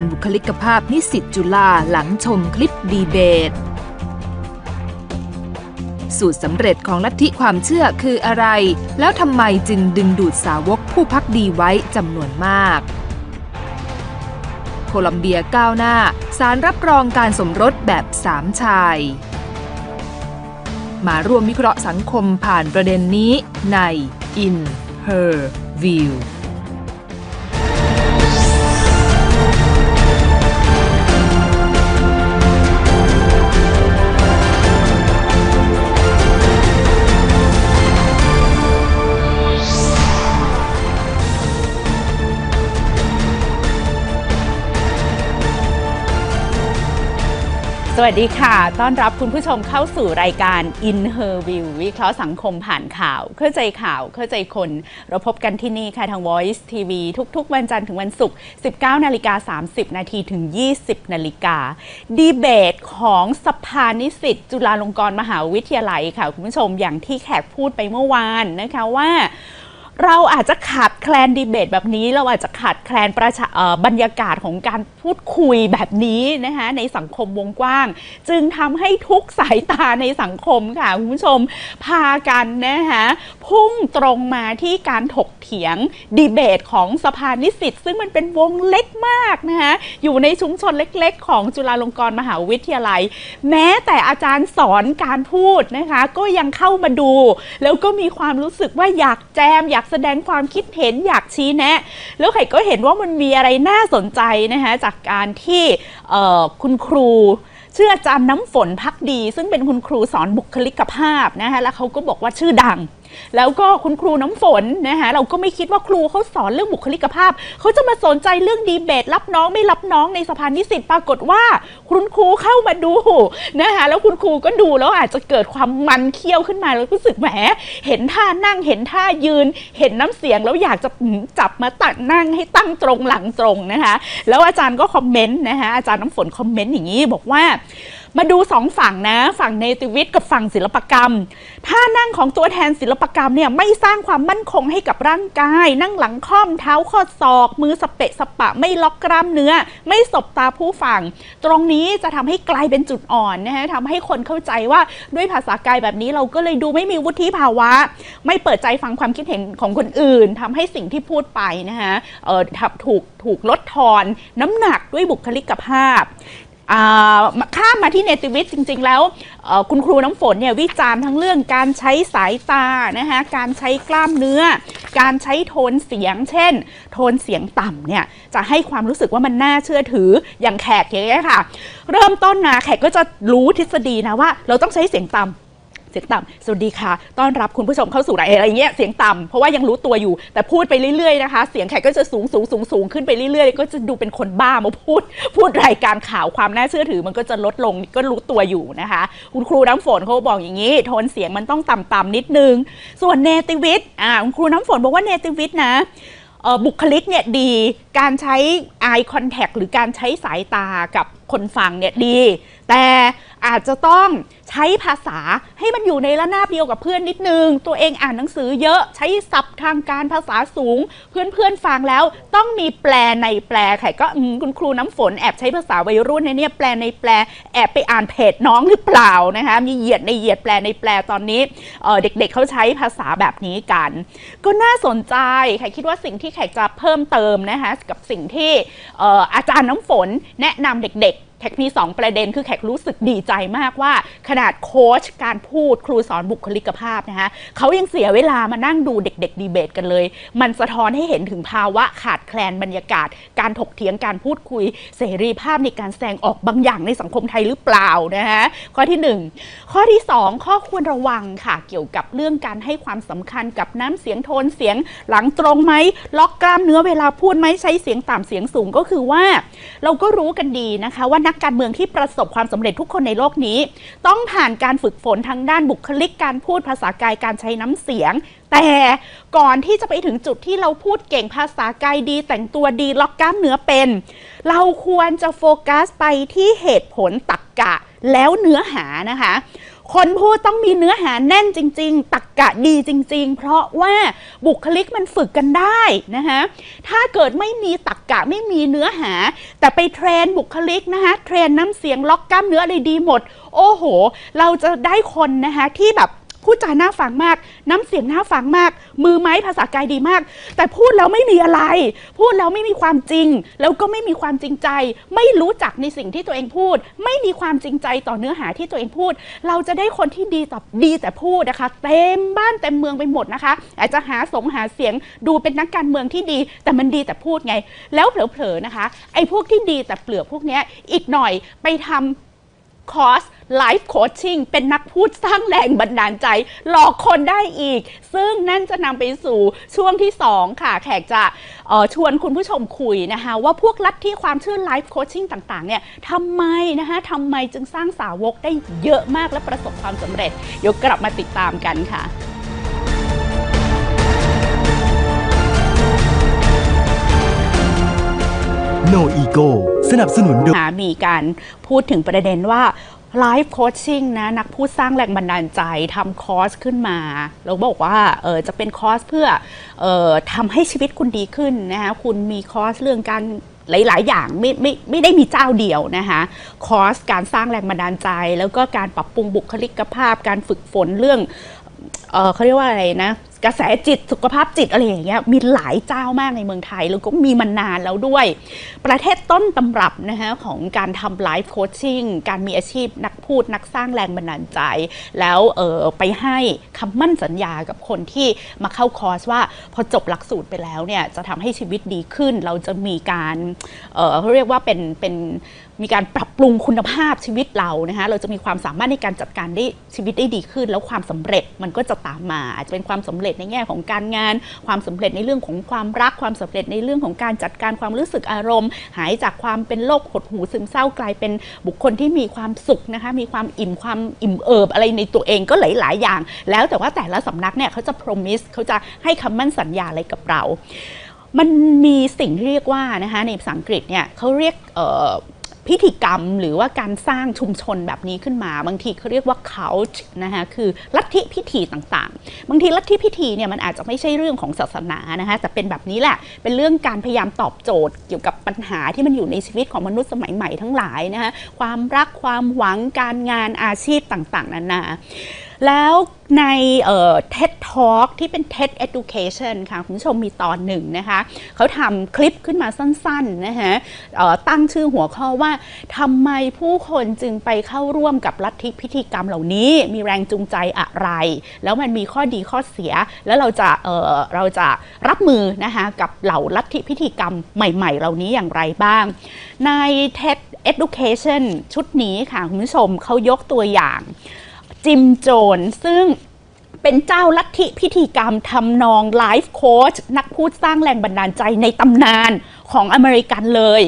บุคลิกภาพนิสิตจุฬาหลังชมคลิปดีเบต สูตรสำเร็จของลัทธิความเชื่อคืออะไร แล้วทำไมจึงดึงดูดสาวกผู้พักดีไว้จำนวนมาก โคลัมเบียก้าวหน้า สารรับรองการสมรสแบบสามชาย มาร่วมวิเคราะห์สังคมผ่านประเด็นนี้ใน In Her View สวัสดีค่ะ ต้อนรับคุณผู้ชมเข้าสู่รายการ In Her View วิเคราะห์สังคมผ่านข่าว เข้าใจข่าว เข้าใจคน เราพบกันที่นี่ค่ะทาง Voice TV ทุกๆ วันจันทร์ถึงวันศุกร์ 19 นาฬิกา 30 นาทีถึง 20 นาฬิกา ดีเบตของสภานิสิตจุฬาลงกรณ์มหาวิทยาลัยค่ะ คุณผู้ชมอย่างที่แขกพูดไปเมื่อวานนะคะว่า เราอาจจะขาดแคลนดีเบตแบบนี้ เราอาจจะขาดแคลนประชาบรรยากาศของการพูดคุยแบบนี้นะคะในสังคมวงกว้าง จึงทำให้ทุกสายตาในสังคมค่ะคุณผู้ชมพากันนะคะพุ่งตรงมาที่การถกเถียงดีเบตของสภานิสิตซึ่งมันเป็นวงเล็กมากนะคะอยู่ในชุมชนเล็กๆ ของจุฬาลงกรณ์มหาวิทยาลัย แม้แต่อาจารย์สอนการพูดนะคะก็ยังเข้ามาดู แล้วก็มีความรู้สึกว่าอยากแจมอยากแสดงความคิดเห็นอยากชี้แนะ แล้วไข่ก็เห็นว่ามันมีอะไรน่าสนใจนะคะจากการที่คุณครูชื่ออาจารย์น้ำฝนพักดี ซึ่งเป็นคุณครูสอนบุคลิกภาพนะคะแล้วเขาก็บอกว่าชื่อดัง แล้วก็คุณครูน้ำฝนนะคะเราก็ไม่คิดว่าครูเขาสอนเรื่องบุคลิกภาพเขาจะมาสนใจเรื่องดีเบต รับน้องไม่รับน้องในสภานิสิตปรากฏว่า คุณครูเข้ามาดูนะคะแล้วคุณครูก็ดูแล้วอาจจะเกิดความมันเคี้ยวขึ้นมาแล้วรู้สึกแหมเห็นท่านั่งเห็นท่ายืน เห็นน้ำเสียงแล้วอยากจะจับมาตัดนั่งให้ตั้งตรงหลังตรงนะคะ แล้วอาจารย์ก็คอมเมนต์นะคะอาจารย์น้ำฝนคอมเมนต์อย่างนี้บอกว่า มาดูสองฝั่งนะ ฝั่งเนติวิทย์กับฝั่งศิลปกรรม ท่านั่งของตัวแทนศิลปกรรมเนี่ยไม่สร้างความมั่นคงให้กับร่างกาย นั่งหลังค่อมเท้าข้อศอก มือสเปะสปะ ไม่ล็อกกล้ามเนื้อ ไม่สบตาผู้ฟังตรงนี้จะทำให้กลายเป็นจุดอ่อนนะฮะทำให้คนเข้าใจว่าด้วยภาษากายแบบนี้เราก็เลยดูไม่มีวุฒิภาวะ ไม่เปิดใจฟังความคิดเห็นของคนอื่นทำให้สิ่งที่พูดไปนะฮะเออถูกถูกลดทอน น้ำหนักด้วยบุคลิกภาพ ข้ามมาที่เนติวิทย์จริง ๆ แล้วคุณครูน้ำฝนเนี่ยวิจารณ์ทั้งเรื่องการใช้สายตานะคะการใช้กล้ามเนื้อ การใช้โทนเสียง เช่น โทนเสียงต่ำเนี่ยจะให้ความรู้สึกว่ามันน่าเชื่อถืออย่างแขกอย่างเงี้ยค่ะ เริ่มต้นนะแขกก็จะรู้ทฤษฎีนะว่า เราต้องใช้เสียงต่ำ สียงต่ำสวัสดีค่ะ ต้อนรับคุณผู้ชมเข้าสู่รายอะไรเงี้ยเสียงต่ำเพราะว่ายังรู้ตัวอยู่ แต่พูดไปเรื่อยๆนะคะ เสียงแขกก็จะสูงสูงสูงสูงขึ้นไปเรื่อยๆ ก็จะดูเป็นคนบ้ามาพูด พูดรายการข่าวความน่าเชื่อถือมันก็จะลดลงก็รู้ตัวอยู่นะคะ คุณครูน้ำฝนเขาบอกอย่างนี้ โทนเสียงมันต้องต่ำๆนิดนึง ส่วนเนติวิทย์อ่าคุณครูน้ำฝนบอกว่าเนติวิทย์นะบุคลิกเนี่ยดีการใช้ eye contact หรือการใช้สายตากับคนฟังเนี่ยดี แต่อาจจะต้องใช้ภาษาให้มันอยู่ในระนาบเดียวกับเพื่อนนิดนึง ตัวเองอ่านหนังสือเยอะใช้ศัพท์ทางการภาษาสูง เพื่อนๆฟังแล้วต้องมีแปลในแปลใครก็คุณครูน้ำฝนแอบใช้ภาษาวัยรุ่นในเนี่ยแปลในแปลแอบไปอ่านเพจน้องหรือเปล่านะคะมีเหยียดในเหยียดแปลในแปลตอนนี้เเด็กๆเขาใช้ภาษาแบบนี้กัน ก็น่าสนใจใครคิดว่าสิ่งที่แขกจะเพิ่มเติมนะคะกับสิ่งที่อาจารย์น้ำฝนแนะนำเด็ก แขกมี 2 ประเด็นคือแขกรู้สึกดีใจมากว่า ขนาดโค้ชการพูดครูสอนบุคลิกภาพนะคะเขายังเสียเวลามานั่งดูเด็ก ๆ ดีเบตกันเลย มันสะท้อนให้เห็นถึงภาวะขาดแคลนบรรยากาศ การถกเถียงการพูดคุย เสรีภาพในการแสดงออกบางอย่างในสังคมไทยหรือเปล่านะคะข้อที่ 1 ข้อที่ 2 ข้อควรระวังค่ะ เกี่ยวกับเรื่องการให้ความสำคัญกับน้ำเสียงโทนเสียงหลังตรงไหมล็อกกล้ามเนื้อเวลาพูดไหมใช้เสียงต่ำเสียงสูงก็คือว่า เราก็รู้กันดีนะคะว่านักการเมืองที่ประสบความสำเร็จทุกคนในโลกนี้ ต้องผ่านการฝึกฝนทางด้านบุคลิกการพูดภาษากายการใช้น้ำเสียง แต่ก่อนที่จะไปถึงจุดที่เราพูดเก่งภาษากายดี แต่งตัวดีล็อกกล้ามเนื้อเป็น เราควรจะโฟกัสไปที่เหตุผลตักกะแล้วเนื้อหานะคะ คนพูดต้องมีเนื้อหาแน่นจริง ๆ ตักกะดีจริง ๆ เพราะว่าบุคลิกมันฝึกกันได้นะคะถ้าเกิดไม่มีตักกะไม่มีเนื้อหา แต่ไปเทรนบุคลิกนะคะเทรนน้ำเสียงล็อกกล้ามเนื้ออะไรดีหมด โอ้โห เราจะได้คนนะคะที่แบบ พูดจาน่าฟังมาก น้ำเสียงน่าฟังมาก มือไม้ภาษากายดีมาก แต่พูดแล้วไม่มีอะไร พูดแล้วไม่มีความจริง แล้วก็ไม่มีความจริงใจ ไม่รู้จักในสิ่งที่ตัวเองพูด ไม่มีความจริงใจต่อเนื้อหาที่ตัวเองพูด เราจะได้คนที่ดีต่อดีแต่พูดนะคะ เต็มบ้านเต็มเมืองไปหมดนะคะ อาจจะหาสงหาเสียงดูเป็นนักการเมืองที่ดี แต่มันดีแต่พูดไง แล้วเผลอๆนะคะไอ้พวกที่ดีแต่เปลือกพวกนี้อีกหน่อยไปทำคอร์ส ไลฟ์โคชชิ่งเป็นนักพูดสร้างแรงบันดาลใจ หลอกคนได้อีก ซึ่งนั่นจะนำไปสู่ช่วงที่ 2 ค่ะ แขกจะเอ่อชวนคุณผู้ชมคุยนะคะว่าพวกลัทธิความเชื่อไลฟ์โคชชิ่งต่าง ๆ เนี่ยทำไมนะคะทำไมจึงสร้างสาวกได้เยอะมากและประสบความสำเร็จ เดี๋ยวกลับมาติดตามกันค่ะ No Ego สนับสนุนโดยหามีการพูดถึงประเด็นว่า ไลฟ์โคชชิ่งนะนักพูดสร้างแรงบันดาลใจทำคอร์สขึ้นมาแล้วบอกว่าเออจะเป็นคอร์สเพื่อเออทำให้ชีวิตคุณดีขึ้นนะคะคุณมีคอร์สเรื่องการหลาย ๆ อย่างไม่ไม่ไม่ได้มีเจ้าเดียวนะคะคอร์สการสร้างแรงบันดาลใจ แล้วก็การปรับปรุงบุคลิกภาพ การฝึกฝนเรื่องเออเขาเรียกว่าอะไรนะ กระแสจิตสุขภาพจิตอะไรอย่างเงี้ยมีหลายเจ้ามากในเมืองไทย แล้วก็มีมานานแล้วด้วย ประเทศต้นตำรับนะคะของการทำไลฟ์โคชชิ่งการมีอาชีพนักพูดนักสร้างแรงบันดาลใจ แล้วเออไปให้คำมั่นสัญญากับคนที่มาเข้าคอร์สว่าพอจบหลักสูตรไปแล้วเนี่ยจะทำให้ชีวิตดีขึ้น เราจะมีการเออเขาเรียกว่าเป็นเป็น มีการปรับปรุงคุณภาพชีวิตเรานะคะเราจะมีความสามารถในการจัดการได้ชีวิตได้ดีขึ้น แล้วความสำเร็จมันก็จะตามมาอาจจะเป็นความสำเร็จในแง่ของการงาน ความสำเร็จในเรื่องของความรักความสำเร็จในเรื่องของการจัดการความรู้สึกอารมณ์ หายจากความเป็นโรคหดหูซึมเศร้ากลายเป็นบุคคลที่มีความสุขนะคะมีความอิ่มความอิ่มเอิบอะไรในตัวเองก็หลาย ๆ อย่าง แล้วแต่ว่าแต่ละสำนักเนี่ยเขาจะ promise เขาจะให้คำมั่นสัญญาอะไรกับเรา มันมีสิ่งที่เรียกว่านะคะในภาษาอังกฤษเนี่ยเขาเรียกเอ่อ พิธีกรรมหรือว่าการสร้างชุมชนแบบนี้ขึ้นมา บางทีเขาเรียกว่า cult นะคะคือลัทธิพิธีต่างๆ บางทีลัทธิพิธีเนี่ยมันอาจจะไม่ใช่เรื่องของศาสนานะคะแต่เป็นแบบนี้แหละ เป็นเรื่องการพยายามตอบโจทย์เกี่ยวกับปัญหาที่มันอยู่ในชีวิตของมนุษย์สมัยใหม่ทั้งหลายนะคะความรักความหวังการงานอาชีพต่างๆนานา แล้วในเอ่อ TED Talk ที่เป็น TED Education ค่ะคุณผู้ชมมีตอนหนึ่งนะคะเขาทำคลิปขึ้นมาสั้นๆนะคะตั้งชื่อหัวข้อว่าทำไมผู้คนจึงไปเข้าร่วมกับลัทธิพิธีกรรมเหล่านี้มีแรงจูงใจอะไร แล้วมันมีข้อดีข้อเสีย แล้วเราจะเออเราจะรับมือนะคะกับเหล่าลัทธิพิธีกรรมใหม่ๆ เหล่านี้อย่างไรบ้าง ใน TED Education ชุดนี้ค่ะคุณผู้ชมเขายกตัวอย่าง จิมโจนซึ่งเป็นเจ้าลัทธิพิธีกรรมทำนองไลฟ์โค้ชนักพูดสร้างแรงบันดาลใจในตำนาน ของอเมริกันเลย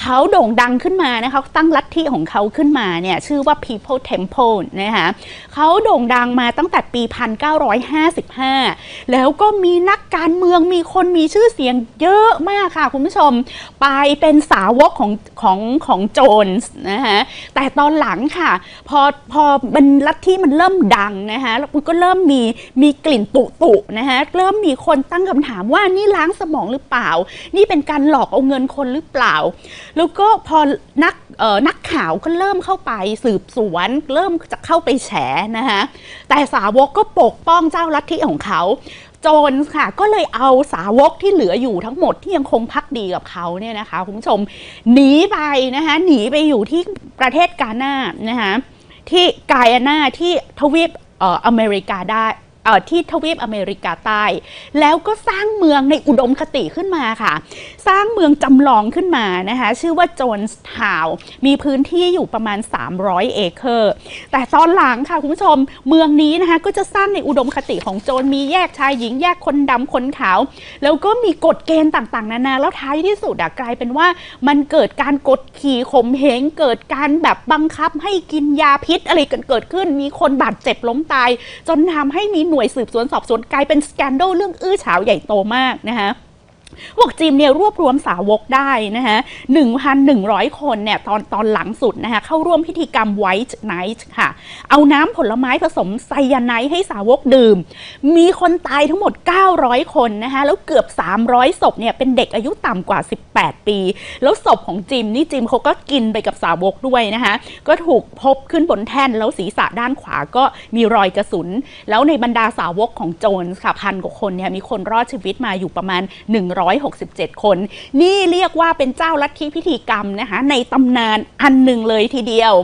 เขาโด่งดังขึ้นมานะคะตั้งลัทธิของเขาขึ้นมาเนี่ยชื่อว่า People Temple นะคะเขาโด่งดังมาตั้งแต่ปี 1955 แล้วก็มีนักการเมืองมีคนมีชื่อเสียงเยอะมากค่ะคุณผู้ชม ไปเป็นสาวกของของของโจนส์นะคะแต่ตอนหลังค่ะ พอพอมันลัทธิมันเริ่มดังนะคะแล้วมันก็เริ่มมีมีกลิ่นตุตุนะคะเริ่มมีคนตั้งคำถามว่านี่ล้างสมองหรือเปล่า นี่เป็นการหลอกเอาเงินคนหรือเปล่า แล้วก็พอนักนักข่าวก็เริ่มเข้าไปสืบสวน เริ่มจะเข้าไปแฉนะคะแต่สาวกก็ปกป้องเจ้าลัทธิของเขาโจนค่ะก็เลยเอาสาวกที่เหลืออยู่ทั้งหมดที่ยังคงพักดีกับเขาเนี่ยนะคะคุณผู้ชมหนีไปนะคะหนีไปอยู่ที่ประเทศกาหน้านะคะที่กายานาที่ทวีปอออเมริกาได้ ที่ทวีปอเมริกาใต้ แล้วก็สร้างเมืองในอุดมคติขึ้นมาค่ะ สร้างเมืองจำลองขึ้นมานะคะชื่อว่าโจนส์ทาวมีพื้นที่อยู่ประมาณ 300 เอเคอร์ แต่ตอนหลังค่ะคุณผู้ชมเมืองนี้นะคะก็จะสร้างในอุดมคติของโจรมีแยกชายหญิงแยกคนดำคนขาว แล้วก็มีกฎเกณฑ์ต่างๆ นานาแล้วท้ายที่สุดอะกลายเป็นว่ามันเกิดการกดขี่ข่มเหงเกิดการแบบบังคับให้กินยาพิษอะไรกันเกิดขึ้น มีคนบาดเจ็บล้มตาย จนทำให้มีหน่วยสืบสวนสอบสวนกลายเป็นสแกนโดเรื่องอื้อฉาวใหญ่โตมากนะคะ บอกจีมเนี่ยรวบรวมสาวกได้นะฮะ1,100 คนเนี่ยตอนตอนหลังสุดนะคะเข้าร่วมพิธีกรรม White Night ค่ะ เอาน้ำผลไม้ผสมไซยาไนด์ให้สาวกดื่ม มีคนตายทั้งหมด 900 คนนะคะแล้วเกือบ 300 ศพเนี่ยเป็นเด็กอายุต่ำกว่า 18 ปี แล้วศพของจิมนี่จิมเขาก็กินไปกับสาวกด้วยนะคะก็ถูกพบขึ้นบนแท่นแล้วศีรษะด้านขวาก็มีรอยกระสุน แล้วในบรรดาสาวกของโจนสค่ะพันกว่าคนเนี่ยมีคนรอดชีวิตมาอยู่ประมาณ167 คน นี่เรียกว่าเป็นเจ้าลัทธิพิธีกรรมนะคะในตำนานอันหนึ่งเลยทีเดียว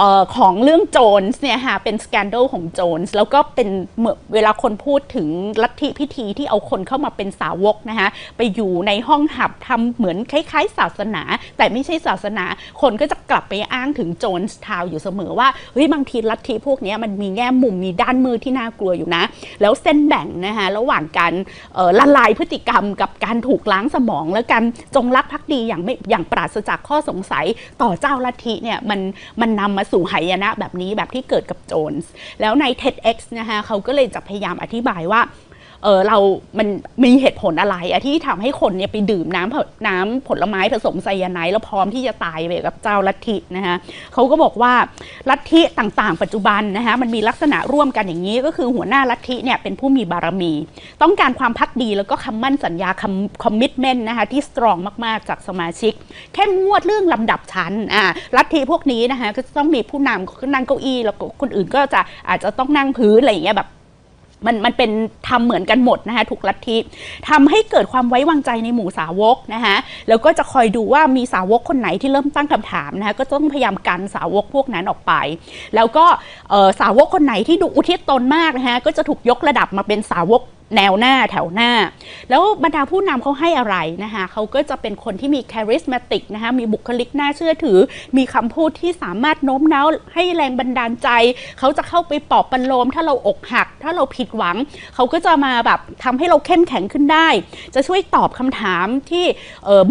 ออของเรื่องโจนส์เนี่ยค่ะเป็นสแกนเดลของโจนส์แล้วก็เป็นเมือเวลาคนพูดถึงลัทธิพิธีที่เอาคนเข้ามาเป็นสาวกนะคะไปอยู่ในห้องหับทำเหมือนคล้าย ๆ ศาสนา แต่ไม่ใช่ศาสนา คนก็จะกลับไปอ้างถึงโจนส์ทาวอยู่เสมอว่าเฮ้ยบางทีลัทธิพวกนี้มันมีแง่มุมมีด้านมือที่น่ากลัวอยู่นะ แล้วเส้นแบ่งนะคะระหว่างการละลายพฤติกรรมกับการถูกล้างสมอง และการจงรักภักดีอย่างไม่อย่างปราศจากข้อสงสัยต่อเจ้าลัทธิเนี่ยมันมันนำมาสู่หายนะแบบนี้แบบที่เกิดกับโจนส์แล้วใน TEDx นะคะเขาก็เลยจะพยายามอธิบายว่า เออเรามันมีเหตุผลอะไรอะที่ทำให้คนเนี่ยไปดื่มน้ำผน้ำผลไม้ผสมไซยาไนด์แล้วพร้อมที่จะตายไปกับเจ้าลัทธินะคะเขาก็บอกว่าลัทธิต่างๆ ปัจจุบันนะคะมันมีลักษณะร่วมกันอย่างนี้ ก็คือหัวหน้าลัทธิเนี่ยเป็นผู้มีบารมี ต้องการความพักดีแล้วก็คำมั่นสัญญาคำคอมมิชเมนต์นะคะที่สตรองมากๆจากสมาชิกเข้มงวดเรื่องลำดับชั้นอ่าลัทธิพวกนี้นะคะก็ต้องมีผู้นำนั่งเก้าอี้แล้วก็คนอื่นก็จะอาจจะต้องนั่งพื้นอะไรอย่างเงี้ยแบบ มันมันเป็นทำเหมือนกันหมดนะคะทุกลัทธิทำให้เกิดความไว้วางใจในหมู่สาวกนะคะแล้วก็จะคอยดูว่ามีสาวกคนไหนที่เริ่มตั้งคำถามนะคะก็ต้องพยายามกันสาวกพวกนั้นออกไป แล้วก็สาวกคนไหนที่ดูอุทิศตนมากนะคะก็จะถูกยกระดับมาเป็นสาวก แนวหน้าแถวหน้า แล้วบรรดาผู้นำเขาให้อะไรนะคะเขาก็จะเป็นคนที่มีคาริสมาติกนะคะมีบุคลิกน่าเชื่อถือ มีคำพูดที่สามารถโน้มน้าวให้แรงบันดาลใจ เขาจะเข้าไปปลอบประโลม ถ้าเราอกหัก ถ้าเราผิดหวัง เขาก็จะมาแบบทำให้เราเข้มแข็งขึ้นได้ จะช่วยตอบคำถามที่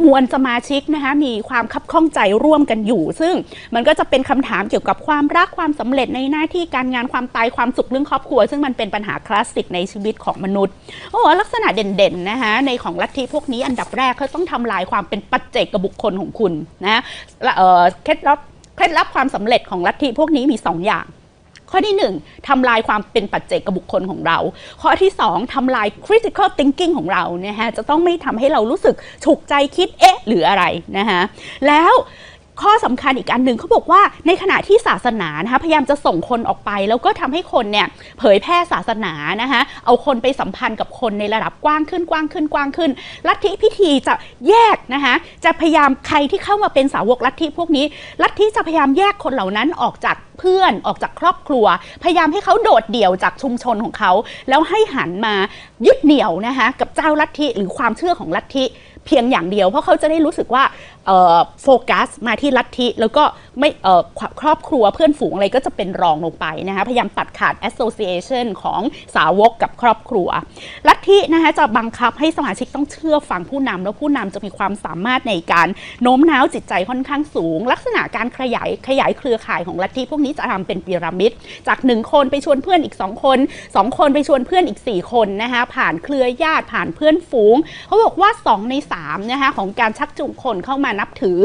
มวลสมาชิกนะคะมีความคับข้องใจร่วมกันอยู่ ซึ่งมันก็จะเป็นคำถามเกี่ยวกับความรักความสำเร็จในหน้าที่การงานความตายความสุขเรื่องครอบครัว ซึ่งมันเป็นปัญหาคลาสสิกในชีวิตของมนุษย์โอ้ลักษณะเด่นๆนะคะในของลัทธิพวกนี้อันดับแรกเขาต้องทำลายความเป็นปัจเจกบุคคลของคุณนะะเคล็ดลับเคล็ดลับความสำเร็จของลัทธิพวกนี้มี 2 อย่างข้อที่ 1ทำลายความเป็นปัจเจกบุคคลของเรา ข้อที่ 2ทำลาย critical thinking ของเรานะฮะจะต้องไม่ทำให้เรารู้สึกฉุกใจคิดเอ๊ะหรืออะไรนะฮะแล้ว ข้อสำคัญอีกอันหนึ่งเขาบอกว่าในขณะที่ศาสนานะคะพยายามจะส่งคนออกไป แล้วก็ทำให้คนเนี่ยเผยแพร่ศาสนานะคะเอาคนไปสัมพันธ์กับคนในระดับกว้างขึ้นกว้างขึ้นกว้างขึ้น ลัทธิพิธีจะแยกนะคะจะพยายามใครที่เข้ามาเป็นสาวกลัทธิพวกนี้ ลัทธิจะพยายามแยกคนเหล่านั้นออกจากเพื่อนออกจากครอบครัว พยายามให้เขาโดดเดี่ยวจากชุมชนของเขา แล้วให้หันมายึดเหนี่ยวนะคะกับเจ้าลัทธิหรือความเชื่อของลัทธิเพียงอย่างเดียว เพราะเขาจะได้รู้สึกว่า โฟกัสมาที่ลัทธิแล้วก็ไม่ครอบครัวเพื่อนฝูงอะไรก็จะเป็นรองลงไปนะคะพยายามตัดขาด association ของสาวกกับครอบครัว ลัทธินะคะจะบังคับให้สมาชิกต้องเชื่อฟังผู้นำแล้วผู้นำจะมีความสามารถในการโน้มน้าวจิตใจค่อนข้างสูง ลักษณะการขยายขยายเครือข่ายของลัทธิพวกนี้จะทำเป็นพีระมิด จากหนึ่งคนไปชวนเพื่อนอีกสองคนสองคนไปชวนเพื่อนอีกสี่คนนะคะผ่านเครือญาติผ่านเพื่อนฝูง เขาบอกว่าสองในสามนะคะของการชักจูงคนเข้ามานับถือ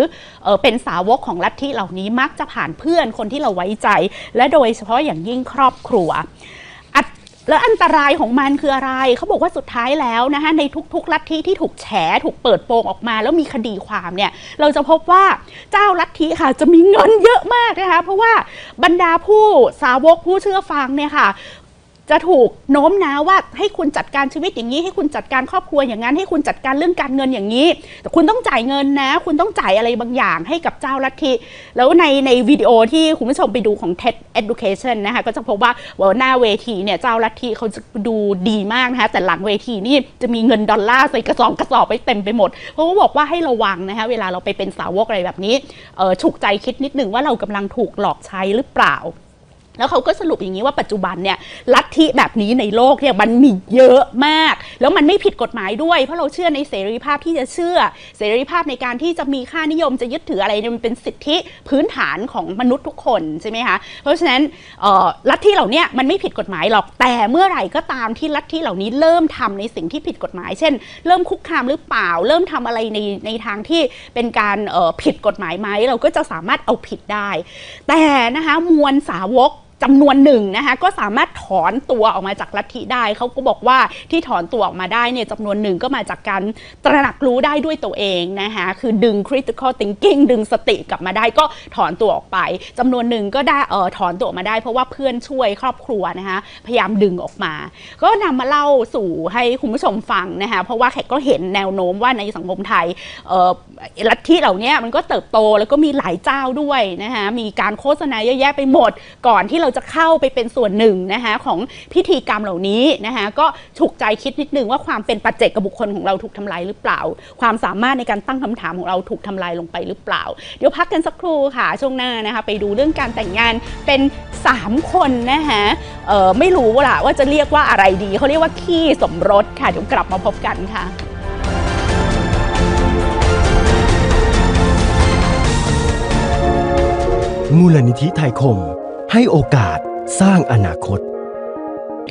เออเป็นสาวกของลัทธิเหล่านี้มักจะผ่านเพื่อนคนที่เราไว้ใจ และโดยเฉพาะอย่างยิ่งครอบครัวแล้วอันตรายของมันคืออะไร เขาบอกว่าสุดท้ายแล้วนะคะในทุกๆ ลัทธิที่ถูกแฉถูกเปิดโปงออกมา แล้วมีคดีความเนี่ย เราจะพบว่าเจ้าลัทธิค่ะจะมีเงินเยอะมากนะคะ เพราะว่าบรรดาผู้สาวกผู้เชื่อฟังเนี่ยค่ะ จะถูกโน้มน้าวว่าให้คุณจัดการชีวิตอย่างนี้ ให้คุณจัดการครอบครัวอย่างนั้นให้คุณจัดการเรื่องการเงินอย่างนี้ แต่คุณต้องจ่ายเงินนะ คุณต้องจ่ายอะไรบางอย่างให้กับเจ้าลัทธิแล้วในในวิดีโอที่คุณผู้ชมไปดูของ TED Education นะคะก็จะพบว่าวหน้าเวทีเนี่ยเจ้าลัทธิเขาจะดูดีมากนะคะแต่หลังเวทีนี่จะมีเงินดอลลาร์ใส่กระสอบกระสอบไปเต็มไปหมดเพราะว่าบอกว่าให้ระวังนะคะเวลาเราไปเป็นสาวกอะไรแบบนี้ฉุกใจคิดนิดนึงว่าเรากำลังถูกหลอกใช้หรือเปล่า แล้วเขาก็สรุปอย่างนี้ว่าปัจจุบันเนี่ยลัทธิแบบนี้ในโลกเนี่ยมันมีเยอะมาก แล้วมันไม่ผิดกฎหมายด้วย เพราะเราเชื่อในเสรีภาพที่จะเชื่อ เสรีภาพในการที่จะมีค่านิยมจะยึดถืออะไรเนี่ยมันเป็นสิทธิพื้นฐานของมนุษย์ทุกคนใช่ไหมคะเพราะฉะนั้นลัทธิเหล่านี้มันไม่ผิดกฎหมายหรอกแต่เมื่อไหร่ก็ตามที่ลัทธิเหล่านี้เริ่มทำในสิ่งที่ผิดกฎหมาย เช่น เริ่มคุกคามหรือเปล่า เริ่มทำอะไรในในทางที่เป็นการผิดกฎหมายไหมเราก็จะสามารถเอาผิดได้ แต่นะคะมวลสาวก จำนวนหนึ่งนะคะก็สามารถถอนตัวออกมาจากลัทธิได้เขาก็บอกว่าที่ถอนตัวออกมาได้เนี่ยจำนวนหนึ่งก็มาจากการตระหนักรู้ได้ด้วยตัวเองนะคะคือดึง critical thinking ดึงสติกลับมาได้ก็ถอนตัวออกไปจำนวนหนึ่งก็ได้เออถอนตัวออกมาได้ เพราะว่าเพื่อนช่วยครอบครัวนะคะพยายามดึงออกมา ก็นำมาเล่าสู่ให้คุณผู้ชมฟังนะคะเพราะว่าแขกก็เห็นแนวโน้มว่าในสังคมไทยเออลัทธิเหล่านี้มันก็เติบโตแล้วก็มีหลายเจ้าด้วยนะคะมีการโฆษณาเยอะแยะไปหมดก่อนที่เราจะเข้าไปเป็นส่วนหนึ่งนะคะของพิธีกรรมเหล่านี้นะคะก็ถูกใจคิดนิดนึงว่าความเป็นปัจเจกบุคคลของเราถูกทำลายหรือเปล่า ความสามารถในการตั้งคำถามของเราถูกทำลายลงไปหรือเปล่า เดี๋ยวพักกันสักครู่ค่ะช่วงหน้านะคะไปดูเรื่องการแต่งงานเป็น 3 คนนะคะเออไม่รู้ล่ะว่าจะเรียกว่าอะไรดีเขาเรียกว่าขี้สมรสค่ะเดี๋ยวกลับมาพบกันค่ะมูลนิธิไทยคม ให้โอกาสสร้างอนาคต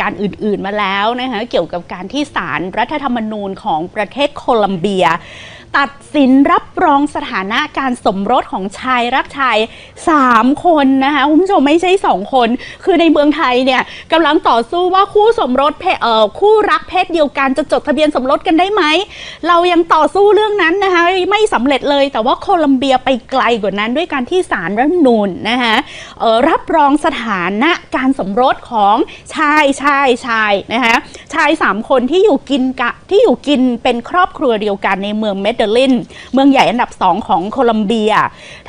การอื่นๆมาแล้วนะคะเกี่ยวกับการที่ศาลรรัฐธรรมนูญของประเทศโคลัมเบีย ตัดสินรับรองสถานะการสมรสของชายรักชาย 3 คนนะคะคุณผู้ชมไม่ใช่ 2 คน คือในเมืองไทยเนี่ยกำลังต่อสู้ว่าคู่สมรสเพเอ่อคู่รักเพศเดียวกันจะจดทะเบียนสมรสกันได้ไหม เรายังต่อสู้เรื่องนั้นนะคะไม่สำเร็จเลยแต่ว่าโคลัมเบียไปไกลกว่านั้นด้วยการที่ศาลรัฐมนูญนะคะรับรองสถานะการสมรสของชายชายชายนะคะชาย 3 คนที่อยู่กินกะที่อยู่กินเป็นครอบครัวเดียวกันในเมืองเมดเดลิน เมืองใหญ่อันดับ2ของโคลัมเบีย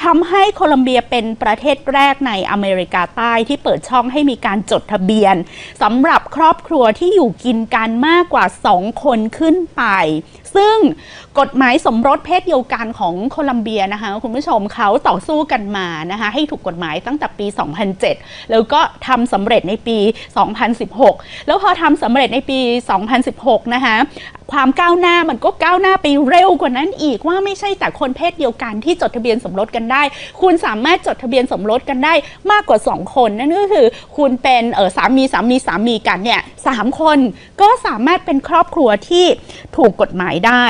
ทำให้โคลัมเบียเป็นประเทศแรกในอเมริกาใต้ที่เปิดช่องให้มีการจดทะเบียนสำหรับครอบครัวที่อยู่กินกันมากกว่า 2 คนขึ้นไป ซึ่งกฎหมายสมรสเพศเดียวกันของโคลัมเบียนะคะคุณผู้ชมเขาต่อสู้กันมานะคะให้ถูกกฎหมายตั้งแต่ปี 2007 แล้วก็ทำสำเร็จในปี 2016 แล้วพอทำสำเร็จในปี 2016 นะคะความก้าวหน้ามันก็ก้าวหน้าไปเร็วกว่านั้นอีกว่าไม่ใช่แต่คนเพศเดียวกันที่จดทะเบียนสมรสกันได้ คุณสามารถจดทะเบียนสมรสกันได้มากกว่า 2 คนนั่นก็คือ คุณเป็นเออสามีสามีสามีกันเนี่ยสามคนก็สามารถเป็นครอบครัวที่ถูกกฎหมายได้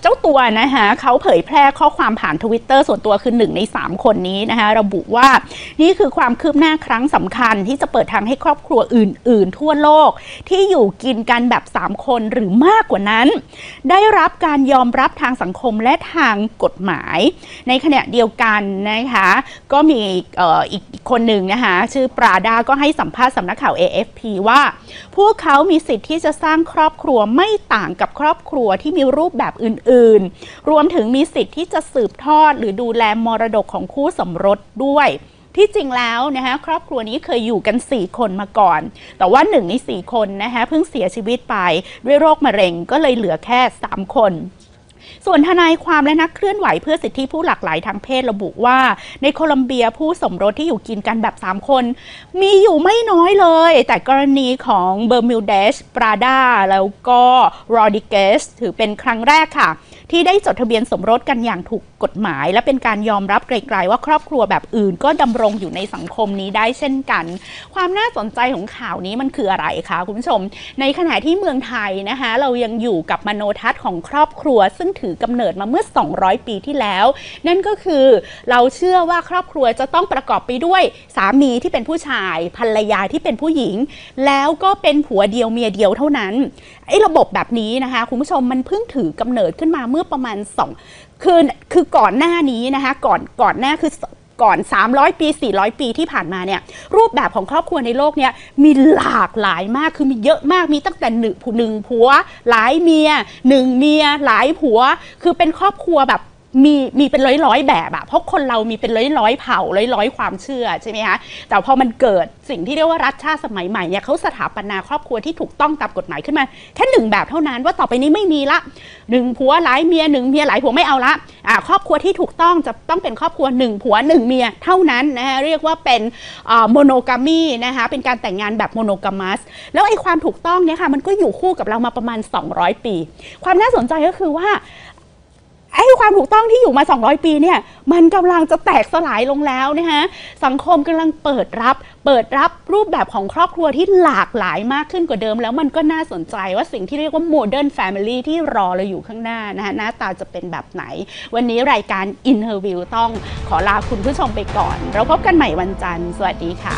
เจ้าตัวนะคะเขาเผยแพร่ข้อความผ่านทวิตเตอร์ส่วนตัวคือหนึ่งใน 3 คนนี้นะคะระบุว่านี่คือความคืบหน้าครั้งสำคัญที่จะเปิดทางให้ครอบครัวอื่น ๆ ทั่วโลก ที่อยู่กินกันแบบ 3 คนหรือมากกว่านั้น ได้รับการยอมรับทางสังคมและทางกฎหมาย ในขณะเดียวกันนะคะก็มีอีกอีกคนหนึ่งนะคะชื่อปราดาก็ให้สัมภาษณ์สำนักข่าว AFP ว่าพวกเขามีสิทธิ์ที่จะสร้างครอบครัวไม่ต่างกับครอบครัวที่มีรูปแบบอื่นๆ รวมถึงมีสิทธิ์ที่จะสืบทอดหรือดูแลมรดกของคู่สมรสด้วยที่จริงแล้วนะคะครอบครัวนี้เคยอยู่กัน 4 คนมาก่อน แต่ว่าหนึ่งใน 4 คนนะคะเพิ่งเสียชีวิตไปด้วยโรคมะเร็งก็เลยเหลือแค่ 3 คน ส่วนทนายความและนักเคลื่อนไหวเพื่อสิทธิผู้หลากหลายทางเพศระบุว่า ในโคลัมเบียผู้สมรสที่อยู่กินกันแบบ 3 คน มีอยู่ไม่น้อยเลย แต่กรณีของเบอร์มิวเดสปราดาแล้วก็รอดิเกสถือเป็นครั้งแรกค่ะ ที่ได้จดทะเบียนสมรสกันอย่างถูกกฎหมาย และเป็นการยอมรับไกลๆว่าครอบครัวแบบอื่น ก็ดำรงอยู่ในสังคมนี้ได้เช่นกัน ความน่าสนใจของข่าวนี้มันคืออะไรคะคุณผู้ชม ในขณะที่เมืองไทยนะคะเรายังอยู่กับมโนทัศน์ของครอบครัว ซึ่งถือกำเนิดมาเมื่อ 200 ปีที่แล้ว นั่นก็คือเราเชื่อว่าครอบครัวจะต้องประกอบไปด้วยสามีที่เป็นผู้ชายภรรยาที่เป็นผู้หญิง แล้วก็เป็นผัวเดียวเมียเดียวเท่านั้นไอ้ระบบแบบนี้นะคะคุณผู้ชมมันเพิ่งถือกำเนิดขึ้นมาเมื่อประมาณ2คือคือก่อนหน้านี้นะคะก่อนก่อนหน้าคือก่อน 300 ปี 400 ปีที่ผ่านมาเนี่ยรูปแบบของครอบครัวในโลกเนี่ยมีหลากหลายมากคือมีเยอะมากมีตั้งแต่หนึ่งหนึ่งผัว หลายเมียหนึ่งเมียหลายผัว คือเป็นครอบครัวแบบ มีมีเป็นร้อยร้อยแบบอะเพราะคนเรามีเป็นร้อยร้อยเผ่าร้อยร้อยความเชื่อใช่ไหมคะแต่พอมันเกิดสิ่งที่เรียกว่ารัฐชาติสมัยใหม่เนี่ยเขาสถาปนาครอบครัวที่ถูกต้องตามกฎหมายขึ้นมาแค่หนึ่งแบบเท่านั้นว่าต่อไปนี้ไม่มีละหนึ่งผัวหลายเมียหนึ่งเมียหลายผัวไม่เอาละอ่าครอบครัวที่ถูกต้องจะต้องเป็นครอบครัวหนึ่งผัวหนึ่งเมียเท่านั้นนะคะเรียกว่าเป็นโมโนกามีนะคะเป็นการแต่งงานแบบโมโนกามัสแล้วไอ้ความถูกต้องเนี่ยค่ะมันก็อยู่คู่กับเรามาประมาณ 200 ปี ความน่าสนใจก็คือว่า ไอ้ความถูกต้องที่อยู่มา 200 ปีเนี่ยมันกำลังจะแตกสลายลงแล้วนะคะสังคมกำลังเปิดรับ เปิดรับรูปแบบของครอบครัวที่หลากหลายมากขึ้นกว่าเดิม แล้วมันก็น่าสนใจว่าสิ่งที่เรียกว่า modern family ที่รอเราอยู่ข้างหน้านะคะหน้าตาจะเป็นแบบไหน วันนี้รายการ In Her View ต้องขอลาคุณผู้ชมไปก่อน เราพบกันใหม่วันจันทร์ สวัสดีค่ะ